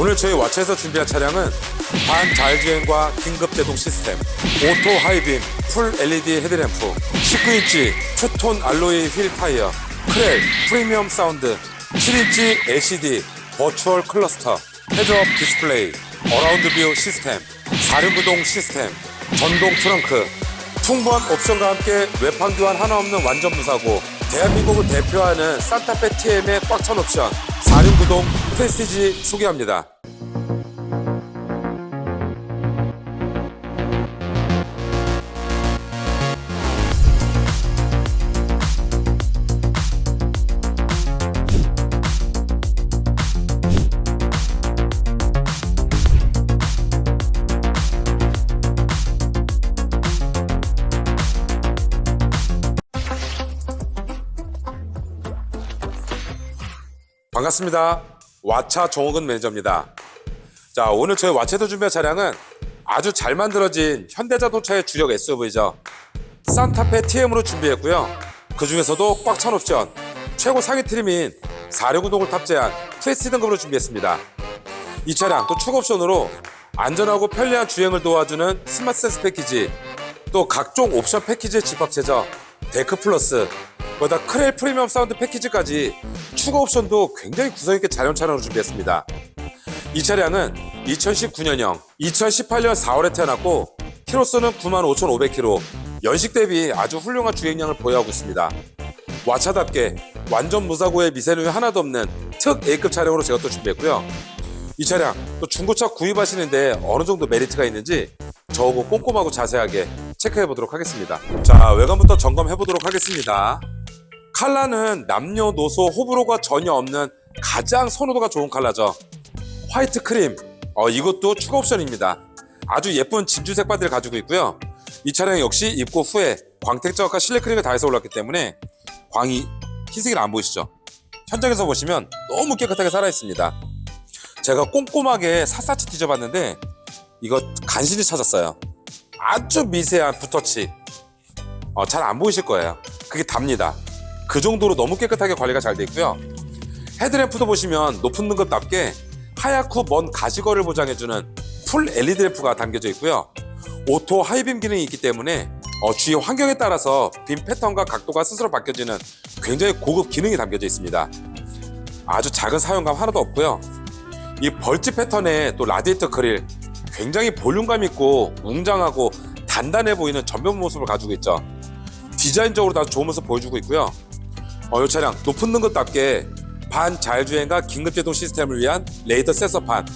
오늘 저희 와차에서 준비한 차량은 반자율주행과 긴급제동 시스템, 오토 하이빔, 풀 LED 헤드램프, 19인치 투톤 알로이 휠 타이어, 크렐 프리미엄 사운드, 7인치 LCD 버추얼 클러스터, 헤드업 디스플레이, 어라운드 뷰 시스템, 4륜구동 시스템, 전동 트렁크, 풍부한 옵션과 함께 외판 교환 하나 없는 완전 무사고 대한민국을 대표하는 산타페 TM의 꽉찬 옵션 4륜구동 프레스티지 소개합니다. 반갑습니다. 와차 정호근 매니저입니다. 자, 오늘 저희 와차에서 준비한 차량은 아주 잘 만들어진 현대자동차의 주력 SUV죠. 산타페 TM으로 준비했고요. 그 중에서도 꽉 찬 옵션, 최고 상위 트림인 4륜구동을 탑재한 프레스 등급으로 준비했습니다. 이 차량 또 추가 옵션으로 안전하고 편리한 주행을 도와주는 스마트 센스 패키지, 또 각종 옵션 패키지의 집합체죠. 데크 플러스, 거기다 크렐 프리미엄 사운드 패키지까지 추가 옵션도 굉장히 구성 있게 자연 차량으로 준비했습니다. 이 차량은 2019년형, 2018년 4월에 태어났고 키로수는 95,500km, 연식 대비 아주 훌륭한 주행량을 보유하고 있습니다. 와차답게 완전 무사고의 미세누이 하나도 없는 특 A급 차량으로 제가 또 준비했고요. 이 차량 또 중고차 구입하시는데 어느 정도 메리트가 있는지 저하고 꼼꼼하고 자세하게 체크해 보도록 하겠습니다. 자, 외관부터 점검해 보도록 하겠습니다. 칼라는 남녀노소 호불호가 전혀 없는 가장 선호도가 좋은 칼라죠. 화이트 크림, 어, 이것도 추가 옵션입니다. 아주 예쁜 진주 색 바디를 가지고 있고요. 이 차량 역시 입고 후에 광택적과 실내 크림을 다해서 올랐기 때문에 광이 흰색이 안 보이시죠? 현장에서 보시면 너무 깨끗하게 살아 있습니다. 제가 꼼꼼하게 샅샅이 뒤져봤는데 이거 간신히 찾았어요. 아주 미세한 붓터치. 어, 잘 안 보이실 거예요. 그게 답니다. 그 정도로 너무 깨끗하게 관리가 잘 돼 있고요. 헤드램프도 보시면 높은 등급답게 하얗고 먼 가시거리를 보장해주는 풀 LED 램프가 담겨져 있고요. 오토 하이빔 기능이 있기 때문에 어, 주위 환경에 따라서 빔 패턴과 각도가 스스로 바뀌어지는 굉장히 고급 기능이 담겨져 있습니다. 아주 작은 사용감 하나도 없고요. 이 벌집 패턴의 또 라디에이터 그릴 굉장히 볼륨감 있고 웅장하고 단단해 보이는 전면 모습을 가지고 있죠. 디자인적으로 도 아주 좋은 모습 보여주고 있고요. 어, 이 차량 높은 등급답게 반 자율주행과 긴급제동 시스템을 위한 레이더 센서판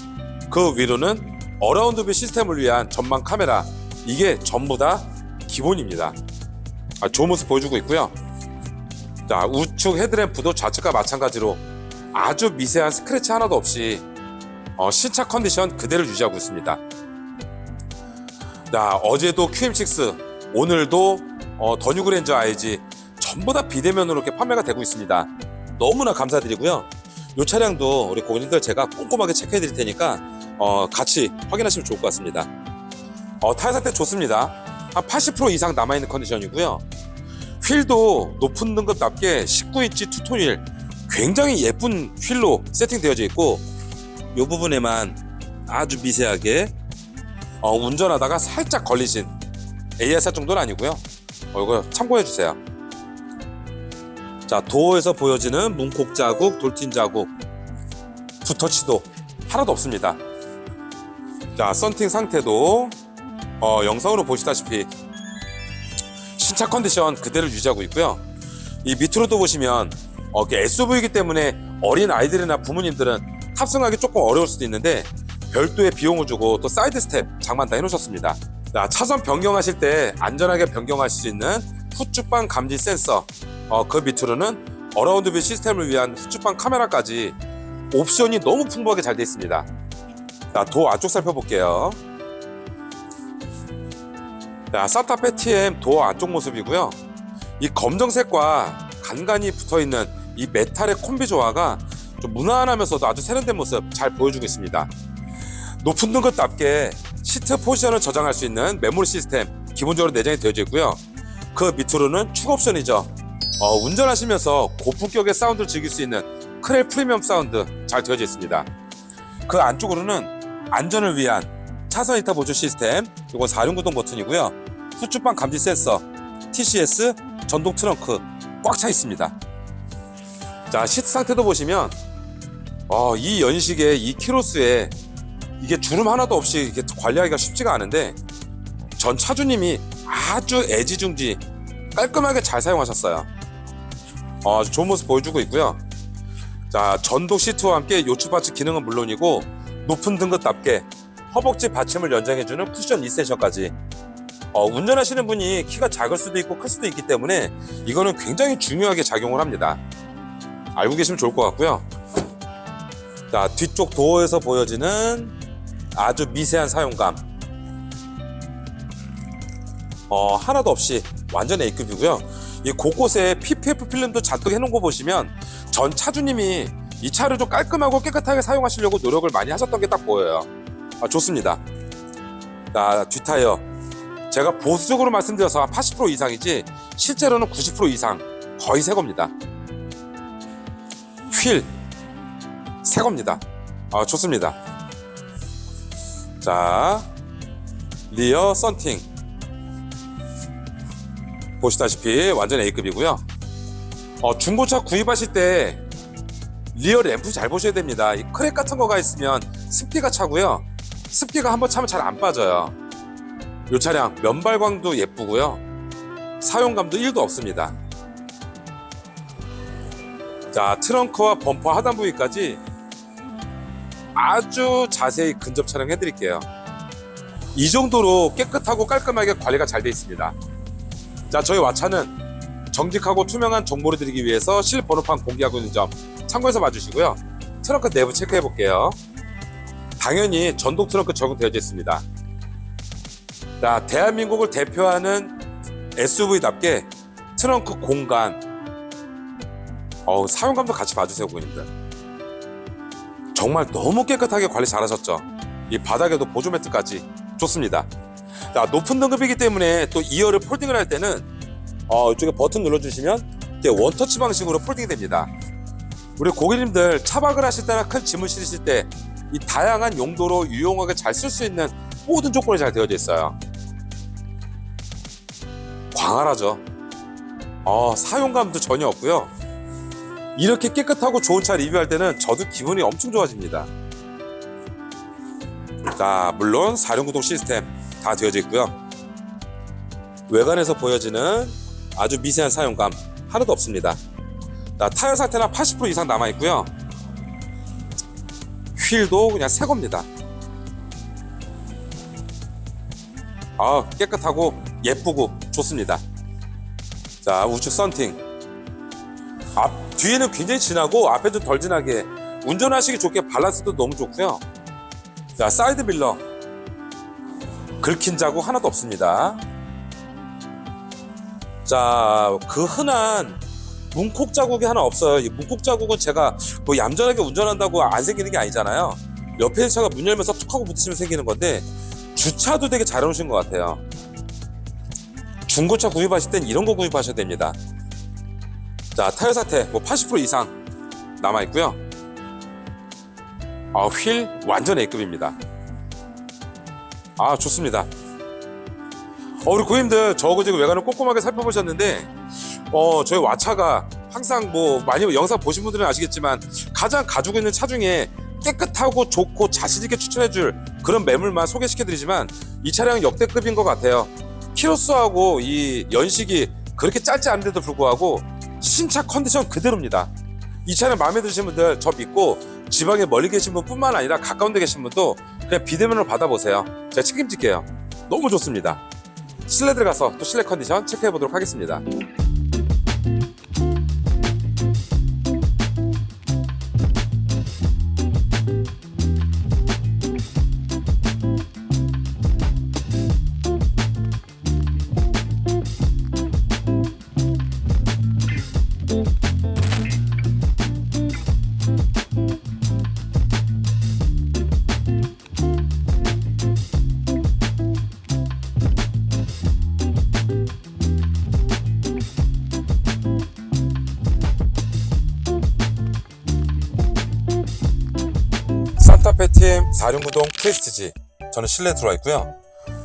그 위로는 어라운드 뷰 시스템을 위한 전방 카메라 이게 전부 다 기본입니다. 아, 좋은 모습 보여주고 있고요. 자 우측 헤드램프도 좌측과 마찬가지로 아주 미세한 스크래치 하나도 없이 어, 신차 컨디션 그대로 유지하고 있습니다. 자, 어제도 QM6, 오늘도 어, 더 뉴그랜저 IG 전부 다 비대면으로 이렇게 판매가 되고 있습니다. 너무나 감사드리고요. 이 차량도 우리 고객님들 제가 꼼꼼하게 체크해 드릴 테니까 어, 같이 확인하시면 좋을 것 같습니다. 어, 타이어 상태 좋습니다. 한 80% 이상 남아있는 컨디션이고요. 휠도 높은 등급답게 19인치 투톤 휠 굉장히 예쁜 휠로 세팅되어져 있고 이 부분에만 아주 미세하게 어, 운전하다가 살짝 걸리신 ASR 정도는 아니고요. 어, 이거 참고해 주세요. 자 도어에서 보여지는 문콕 자국, 돌팀 자국, 붓터치도 하나도 없습니다. 자 썬팅 상태도 어, 영상으로 보시다시피 신차 컨디션 그대로 유지하고 있고요. 이 밑으로도 보시면 어, SUV이기 때문에 어린 아이들이나 부모님들은 탑승하기 조금 어려울 수도 있는데 별도의 비용을 주고 또 사이드 스텝 장만 다 해놓으셨습니다. 자, 차선 변경하실 때 안전하게 변경하실 수 있는 후측방 감지 센서 어, 그 밑으로는 어라운드 뷰 시스템을 위한 후측방 카메라까지 옵션이 너무 풍부하게 잘 되어 있습니다. 자, 도어 안쪽 살펴볼게요. 자, 사타페 TM 도어 안쪽 모습이고요. 이 검정색과 간간히 붙어 있는 이 메탈의 콤비 조화가 좀 무난하면서도 아주 세련된 모습 잘 보여주고 있습니다. 높은 등급답게 시트 포지션을 저장할 수 있는 메모리 시스템 기본적으로 내장이 되어져 있고요. 그 밑으로는 추가 옵션이죠. 어, 운전하시면서 고품격의 사운드를 즐길 수 있는 크렐 프리미엄 사운드 잘 되어져 있습니다. 그 안쪽으로는 안전을 위한 차선 이타 보조 시스템, 이거 4륜 구동 버튼이고요. 후추방 감지 센서, TCS, 전동 트렁크 꽉 차 있습니다. 자 시트 상태도 보시면 어, 이 연식에 이 키로수에 이게 주름 하나도 없이 이게 관리하기가 쉽지가 않은데 전 차주님이 아주 애지중지 깔끔하게 잘 사용하셨어요. 어, 아주 좋은 모습 보여주고 있고요. 자 전동 시트와 함께 요추 받치 기능은 물론이고 높은 등급답게 허벅지 받침을 연장해주는 쿠션 리셋션까지 어, 운전하시는 분이 키가 작을 수도 있고 클 수도 있기 때문에 이거는 굉장히 중요하게 작용을 합니다. 알고 계시면 좋을 것 같고요. 자 뒤쪽 도어에서 보여지는 아주 미세한 사용감 어, 하나도 없이 완전 A급이고요. 이 곳곳에 PPF 필름도 잔뜩 해놓은 거 보시면 전 차주님이 이 차를 좀 깔끔하고 깨끗하게 사용하시려고 노력을 많이 하셨던 게 딱 보여요. 아, 좋습니다. 자, 뒷타이어. 제가 보수적으로 말씀드려서 한 80% 이상이지 실제로는 90% 이상 거의 새 겁니다. 휠. 새 겁니다. 아, 좋습니다. 자, 리어 썬팅. 보시다시피 완전 A급이고요. 어, 중고차 구입하실 때 리어 램프 잘 보셔야 됩니다. 이 크랙 같은 거가 있으면 습기가 차고요. 습기가 한번 차면 잘 안 빠져요. 이 차량 면발광도 예쁘고요. 사용감도 1도 없습니다. 자, 트렁크와 범퍼 하단 부위까지 아주 자세히 근접 촬영해 드릴게요. 이 정도로 깨끗하고 깔끔하게 관리가 잘 돼 있습니다. 자, 저희 와차는 정직하고 투명한 정보를 드리기 위해서 실 번호판 공개하고 있는 점 참고해서 봐주시고요. 트렁크 내부 체크해 볼게요. 당연히 전동 트렁크 적용되어 있습니다. 자, 대한민국을 대표하는 SUV답게 트렁크 공간, 어우, 사용감도 같이 봐주세요, 고객님들. 정말 너무 깨끗하게 관리 잘하셨죠? 이 바닥에도 보조 매트까지 좋습니다. 자, 높은 등급이기 때문에 또 2열을 폴딩을 할 때는 어, 이쪽에 버튼 눌러주시면 이렇게 원터치 방식으로 폴딩이 됩니다. 우리 고객님들 차박을 하실 때나 큰 짐을 실으실 때 이 다양한 용도로 유용하게 잘 쓸 수 있는 모든 조건이 잘 되어져 있어요. 광활하죠. 어, 사용감도 전혀 없고요. 이렇게 깨끗하고 좋은 차 리뷰할 때는 저도 기분이 엄청 좋아집니다. 자, 물론 사륜구동 시스템 다 되어져 있고요. 외관에서 보여지는 아주 미세한 사용감 하나도 없습니다. 자, 타이어 상태는 80% 이상 남아 있고요. 휠도 그냥 새 겁니다. 아, 깨끗하고 예쁘고 좋습니다. 자, 우측 썬팅. 앞 뒤에는 굉장히 진하고 앞에 좀 덜 진하게 운전하시기 좋게 밸런스도 너무 좋고요. 자, 사이드 밀러. 긁힌 자국 하나도 없습니다. 자, 그 흔한 문콕 자국이 하나 없어요. 이 문콕 자국은 제가 뭐 얌전하게 운전한다고 안 생기는 게 아니잖아요. 옆에 차가 문 열면서 툭 하고 부딪히면 생기는 건데 주차도 되게 잘 해놓으신 것 같아요. 중고차 구입하실 땐 이런 거 구입하셔야 됩니다. 자, 타이어 상태 뭐 80% 이상 남아 있고요. 아, 휠 완전 A급입니다. 아, 좋습니다. 어, 우리 고객님들 저거 지금 외관을 꼼꼼하게 살펴보셨는데 어, 저희 와차가 항상 뭐 많이 영상 보신 분들은 아시겠지만 가장 가지고 있는 차 중에 깨끗하고 좋고 자신있게 추천해줄 그런 매물만 소개시켜드리지만 이 차량은 역대급인 것 같아요. 키로수하고 이 연식이 그렇게 짧지 않은데도 불구하고 신차 컨디션 그대로입니다. 이 차량 마음에 드시는 분들 저 믿고 지방에 멀리 계신 분뿐만 아니라 가까운 데 계신 분도 그냥 비대면으로 받아보세요. 제가 책임질게요. 너무 좋습니다. 실내 들어가서 또 실내 컨디션 체크해 보도록 하겠습니다. 4륜구동 프레스티지 저는 실내 들어와 있고요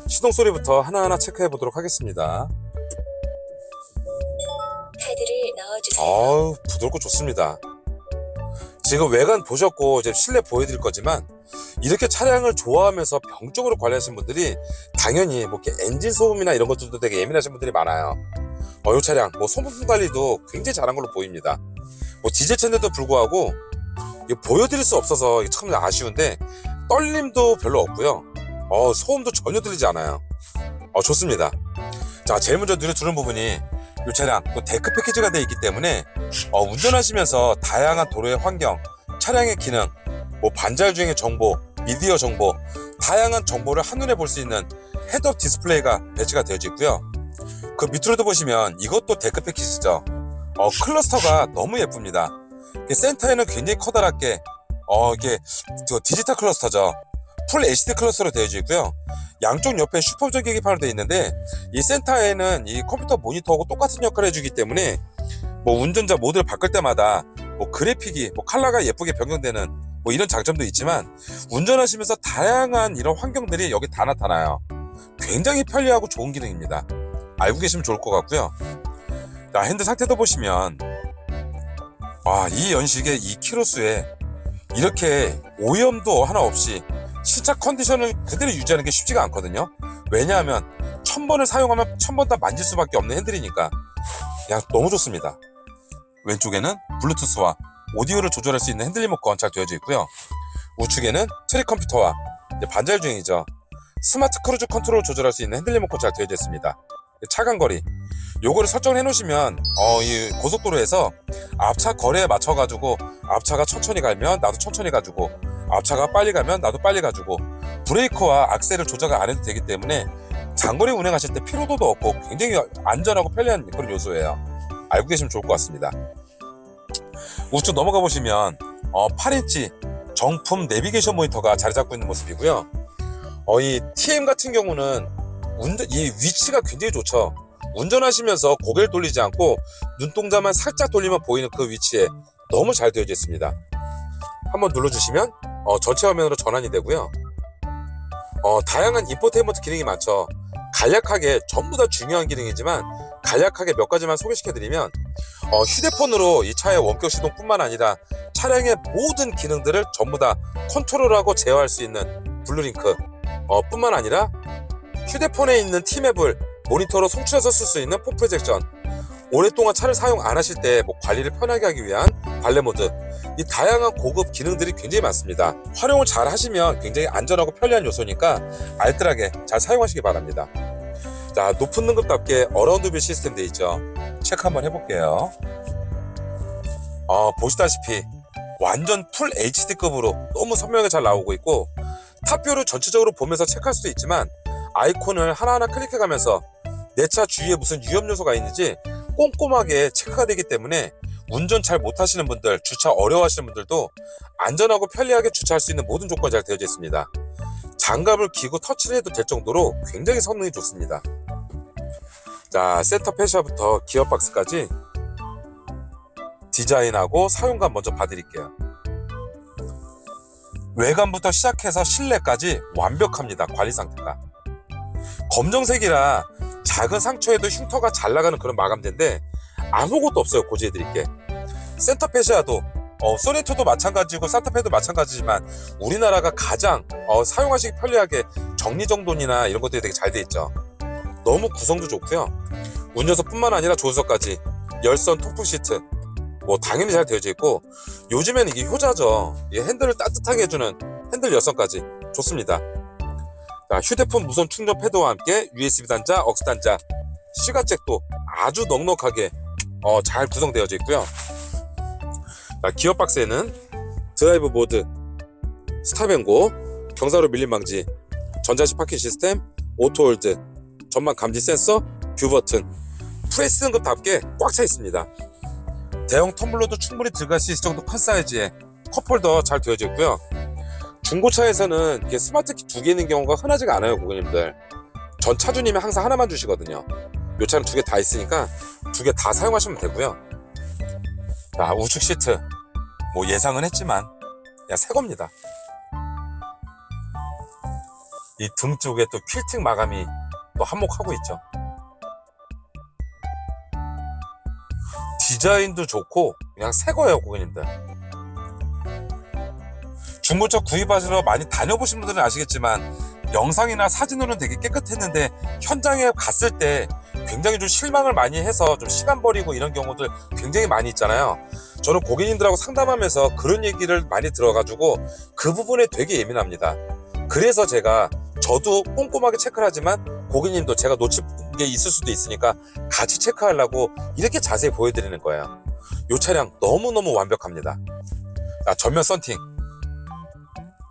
시동 소리부터 하나하나 체크해 보도록 하겠습니다 카드를 넣어주세요. 아우 부드럽고 좋습니다. 지금 외관 보셨고 이제 실내 보여드릴 거지만 이렇게 차량을 좋아하면서 병적으로 관리하시는 분들이 당연히 뭐 이렇게 엔진 소음이나 이런 것들도 되게 예민하신 분들이 많아요. 어, 이 차량 뭐 소모품 관리도 굉장히 잘한 걸로 보입니다. 뭐 디젤 차인데도 불구하고 이거 보여드릴 수 없어서 참 아쉬운데 떨림도 별로 없고요. 어, 소음도 전혀 들리지 않아요. 어, 좋습니다. 자, 제일 먼저 눈에 들어온 부분이 이 차량 또 데크 패키지가 되어 있기 때문에 어, 운전하시면서 다양한 도로의 환경, 차량의 기능, 뭐 반절 주행의 정보, 미디어 정보, 다양한 정보를 한눈에 볼 수 있는 헤드업 디스플레이가 배치가 되어져 있고요. 그 밑으로도 보시면 이것도 데크 패키지죠. 어, 클러스터가 너무 예쁩니다. 센터에는 굉장히 커다랗게 어, 이게 저 디지털 클러스터죠. 풀 HD 클러스터로 되어져 있고요. 양쪽 옆에 슈퍼저 계기판으로 되어 있는데 이 센터에는 이 컴퓨터 모니터하고 똑같은 역할을 해주기 때문에 뭐 운전자 모드를 바꿀 때마다 뭐 그래픽이 뭐 컬러가 예쁘게 변경되는 뭐 이런 장점도 있지만 운전하시면서 다양한 이런 환경들이 여기 다 나타나요. 굉장히 편리하고 좋은 기능입니다. 알고 계시면 좋을 것 같고요. 자, 핸드 상태도 보시면 아, 이 연식의 이 키로수에 이렇게 오염도 하나 없이 진짜 컨디션을 그대로 유지하는 게 쉽지가 않거든요. 왜냐하면 천 번을 사용하면 천 번 다 만질 수밖에 없는 핸들이니까 그냥 너무 좋습니다. 왼쪽에는 블루투스와 오디오를 조절할 수 있는 핸들 리모컨 잘 되어져 있고요. 우측에는 트릭 컴퓨터와 반절 주행이죠. 스마트 크루즈 컨트롤 조절할 수 있는 핸들 리모컨 잘 되어져 있습니다. 차간 거리 요거를 설정을 해 놓으시면 어, 이 고속도로에서 앞차 거리에 맞춰 가지고 앞차가 천천히 가면 나도 천천히 가지고 앞차가 빨리 가면 나도 빨리 가지고 브레이크와 악셀을 조절 안 해도 되기 때문에 장거리 운행하실 때 피로도도 없고 굉장히 안전하고 편리한 그런 요소예요. 알고 계시면 좋을 것 같습니다. 우측 넘어가 보시면 어, 8인치 정품 내비게이션 모니터가 자리 잡고 있는 모습이고요. 어, 이 TM 같은 경우는 운전, 이 위치가 굉장히 좋죠. 운전하시면서 고개를 돌리지 않고 눈동자만 살짝 돌리면 보이는 그 위치에 너무 잘 되어져 있습니다. 한번 눌러주시면 어, 전체 화면으로 전환이 되고요. 어, 다양한 인포테인먼트 기능이 많죠. 간략하게 전부 다 중요한 기능이지만 간략하게 몇 가지만 소개시켜드리면 어, 휴대폰으로 이 차의 원격 시동뿐만 아니라 차량의 모든 기능들을 전부 다 컨트롤하고 제어할 수 있는 블루링크 어, 뿐만 아니라 휴대폰에 있는 티맵을 모니터로 송출해서 쓸 수 있는 폰 프로젝션. 오랫동안 차를 사용 안 하실 때 뭐 관리를 편하게 하기 위한 발레 모드. 이 다양한 고급 기능들이 굉장히 많습니다. 활용을 잘 하시면 굉장히 안전하고 편리한 요소니까 알뜰하게 잘 사용하시기 바랍니다. 자 높은 등급답게 어라운드 뷰 시스템 돼 있죠. 체크 한번 해볼게요. 어, 보시다시피 완전 풀 HD급으로 너무 선명하게 잘 나오고 있고 탑뷰를 전체적으로 보면서 체크할 수도 있지만 아이콘을 하나하나 클릭해가면서 내 차 주위에 무슨 위험 요소가 있는지 꼼꼼하게 체크가 되기 때문에 운전 잘 못하시는 분들, 주차 어려워하시는 분들도 안전하고 편리하게 주차할 수 있는 모든 조건이 잘 되어져 있습니다. 장갑을 끼고 터치를 해도 될 정도로 굉장히 성능이 좋습니다. 자, 센터 페시아부터 기어 박스까지 디자인하고 사용감 먼저 봐드릴게요. 외관부터 시작해서 실내까지 완벽합니다. 관리 상태가. 검정색이라 작은 상처에도 흉터가 잘 나가는 그런 마감재인데 아무것도 없어요. 고지해드릴게. 센터 페시아도 어, 소네토도 마찬가지고 산타페도 마찬가지지만 우리나라가 가장 어, 사용하시기 편리하게 정리정돈이나 이런 것들이 되게 잘 돼 있죠. 너무 구성도 좋고요. 운전석뿐만 아니라 조수석까지 열선 통풍 시트 뭐 당연히 잘 되어져 있고 요즘에는 이게 효자죠. 이 핸들을 따뜻하게 해주는 핸들 열선까지 좋습니다. 자, 휴대폰 무선 충전 패드와 함께 USB 단자, 억스 단자, 시가잭도 아주 넉넉하게 어, 잘 구성되어져 있고요. 자, 기어 박스에는 드라이브 모드, 스탑앤고, 경사로 밀림 방지, 전자식 파킹 시스템, 오토홀드, 전방 감지 센서, 뷰 버튼, 프레스 등급답게 꽉 차 있습니다. 대형 텀블러도 충분히 들어갈 수 있을 정도 큰 사이즈에 컵홀더 잘 되어져 있고요. 중고차에서는 이게 스마트 키 두 개 있는 경우가 흔하지가 않아요, 고객님들. 전 차주님이 항상 하나만 주시거든요. 요 차는 두 개 다 있으니까 두 개 다 사용하시면 되고요. 자, 우측 시트. 뭐 예상은 했지만, 그냥 새 겁니다. 이 등 쪽에 또 퀼팅 마감이 또 한몫하고 있죠. 디자인도 좋고 그냥 새 거예요 고객님들. 중고차 구입하시러 많이 다녀보신 분들은 아시겠지만 영상이나 사진으로는 되게 깨끗했는데 현장에 갔을 때 굉장히 좀 실망을 많이 해서 좀 시간 버리고 이런 경우들 굉장히 많이 있잖아요. 저는 고객님들하고 상담하면서 그런 얘기를 많이 들어가지고 그 부분에 되게 예민합니다. 그래서 제가 저도 꼼꼼하게 체크를 하지만 고객님도 제가 놓칠 게 있을 수도 있으니까 같이 체크하려고 이렇게 자세히 보여드리는 거예요. 이 차량 너무너무 완벽합니다. 자, 전면 썬팅,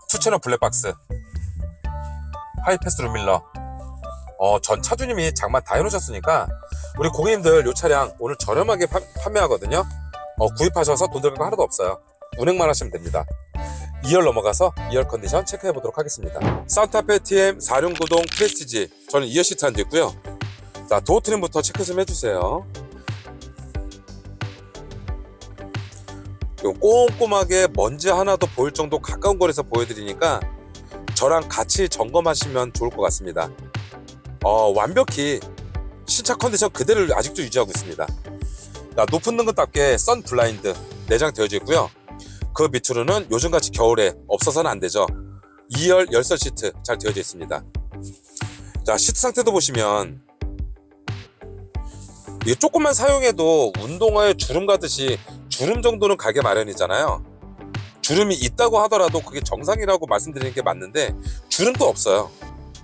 투채널 블랙박스, 하이패스 룸밀러, 어, 전 차주님이 장만 다 해놓으셨으니까 우리 고객님들 이 차량 오늘 저렴하게 파- 판매하거든요. 어, 구입하셔서 돈 들고 하나도 없어요. 운행만 하시면 됩니다. 2열 넘어가서 2열 컨디션 체크해 보도록 하겠습니다. 산타페 TM 4륜구동 프레스티지 저는 2열 시트 앉아 있고요. 자 도어 트림부터 체크 좀 해주세요. 꼼꼼하게 먼지 하나도 보일 정도 가까운 거리에서 보여드리니까 저랑 같이 점검하시면 좋을 것 같습니다. 어, 완벽히 신차 컨디션 그대로 아직도 유지하고 있습니다. 자, 높은 등급답게 선 블라인드 내장 되어져 있고요. 그 밑으로는 요즘같이 겨울에 없어서는 안 되죠. 2열 열선 시트 잘 되어져 있습니다. 자, 시트 상태도 보시면 이게 조금만 사용해도 운동화에 주름 가듯이 주름 정도는 가게 마련이잖아요. 주름이 있다고 하더라도 그게 정상이라고 말씀드리는 게 맞는데 주름도 없어요.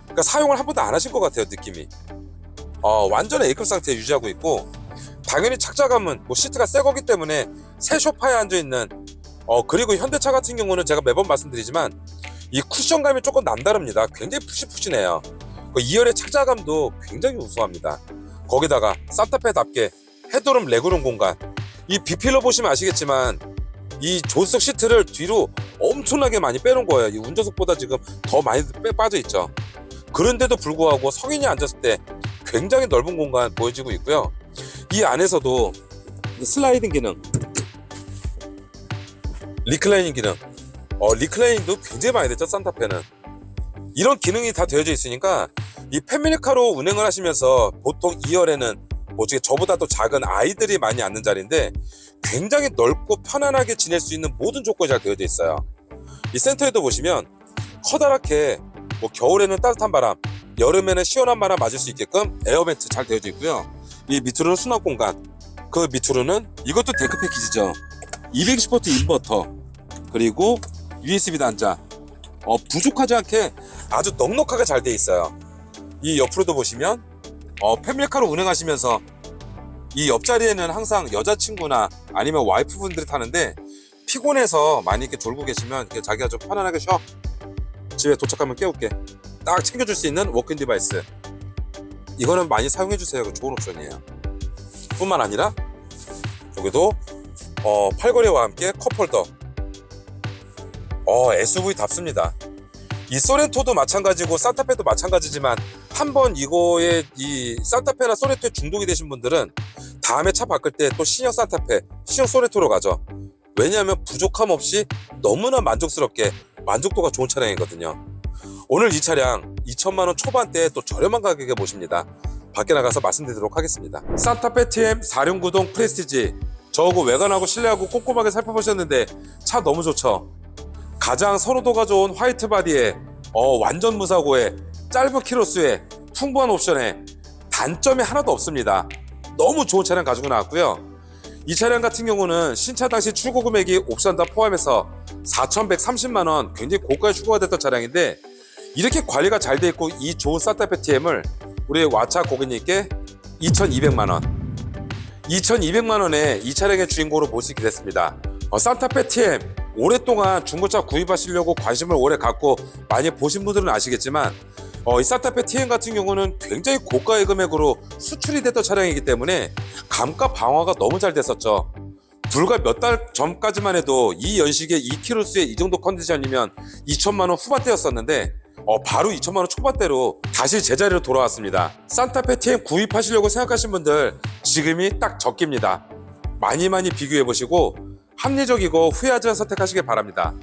그러니까 사용을 한 번도 안 하신 것 같아요, 느낌이. 어, 완전 A급 상태 유지하고 있고 당연히 착자감은 뭐 시트가 새 거기 때문에 새 소파에 앉아 있는 어 그리고 현대차 같은 경우는 제가 매번 말씀드리지만 이 쿠션감이 조금 남다릅니다. 굉장히 푸신푸신해요. 그 2열의 착자감도 굉장히 우수합니다. 거기다가 산타페답게 헤드룸 레그룸 공간 이 비필로 보시면 아시겠지만 이 조수석 시트를 뒤로 엄청나게 많이 빼놓은 거예요. 이 운전석보다 지금 더 많이 빼 빠져 있죠. 그런데도 불구하고 성인이 앉았을 때 굉장히 넓은 공간 보여지고 있고요. 이 안에서도 이 슬라이딩 기능, 리클라이닝 기능, 어, 리클라이닝도 굉장히 많이 됐죠, 산타페는. 이런 기능이 다 되어져 있으니까 이 패밀리카로 운행을 하시면서 보통 2열에는 뭐 어떻게 저보다 도 작은 아이들이 많이 앉는 자리인데 굉장히 넓고 편안하게 지낼 수 있는 모든 조건이 잘 되어져 있어요. 이 센터에도 보시면 커다랗게 뭐 겨울에는 따뜻한 바람, 여름에는 시원한 바람 맞을 수 있게끔 에어벤트 잘 되어져 있고요. 이 밑으로는 수납 공간, 그 밑으로는 이것도 데크 패키지죠. 220V 인버터, 그리고 USB 단자. 어, 부족하지 않게 아주 넉넉하게 잘돼 있어요. 이 옆으로도 보시면 어, 패밀리카로 운행하시면서 이 옆자리에는 항상 여자친구나 아니면 와이프분들이 타는데 피곤해서 많이 이렇게 졸고 계시면 이렇게 자기가 좀 편안하게 쉬어. 집에 도착하면 깨울게. 딱 챙겨줄 수 있는 워킹 디바이스. 이거는 많이 사용해 주세요. 좋은 옵션이에요. 뿐만 아니라 여기도 어, 팔걸이와 함께 컵홀더. 어, SUV답습니다. 이 소렌토도 마찬가지고 산타페도 마찬가지지만 한번 이거에 이 산타페나 소렌토에 중독이 되신 분들은 다음에 차 바꿀 때 또 신형 산타페, 신형 소렌토로 가죠. 왜냐하면 부족함 없이 너무나 만족스럽게 만족도가 좋은 차량이거든요. 오늘 이 차량 2천만 원 초반대에 또 저렴한 가격에 모십니다. 밖에 나가서 말씀드리도록 하겠습니다. 산타페 TM 4륜구동 프레스티지 저하고 외관하고 실내하고 꼼꼼하게 살펴보셨는데 차 너무 좋죠. 가장 선호도가 좋은 화이트 바디에 어, 완전 무사고에 짧은 키로수에 풍부한 옵션에 단점이 하나도 없습니다. 너무 좋은 차량 가지고 나왔고요. 이 차량 같은 경우는 신차 당시 출고 금액이 옵션 다 포함해서 4,130만 원 굉장히 고가에 출고가 됐던 차량인데 이렇게 관리가 잘 돼 있고 이 좋은 산타페 TM을 우리 와차 고객님께 2,200만 원 2,200만 원에 이 차량의 주인공으로 모시게 됐습니다. 어, 산타페 TM 오랫동안 중고차 구입하시려고 관심을 오래 갖고 많이 보신 분들은 아시겠지만 어, 이 산타페 TM 같은 경우는 굉장히 고가의 금액으로 수출이 됐던 차량이기 때문에 감가 방어가 너무 잘 됐었죠. 불과 몇 달 전까지만 해도 이 연식에 2kg수의 이 정도 컨디션이면 2천만 원 후반대였었는데 어, 바로 2천만 원 초반대로 다시 제자리로 돌아왔습니다. 산타페 TM 구입하시려고 생각하신 분들 지금이 딱 적기입니다. 많이 많이 비교해 보시고 합리적이고 후회하지 않은 선택하시길 바랍니다.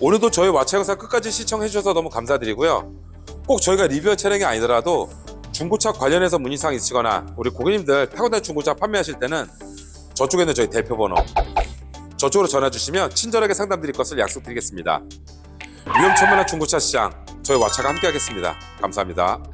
오늘도 저희 와차 영상 끝까지 시청해 주셔서 너무 감사드리고요. 꼭 저희가 리뷰할 차량이 아니더라도 중고차 관련해서 문의사항 있으시거나 우리 고객님들 타고 다니는 중고차 판매하실 때는 저쪽에 있는 저희 대표 번호 저쪽으로 전화 주시면 친절하게 상담 드릴 것을 약속드리겠습니다. 위험천만한 중고차 시장 저희 와차가 함께하겠습니다. 감사합니다.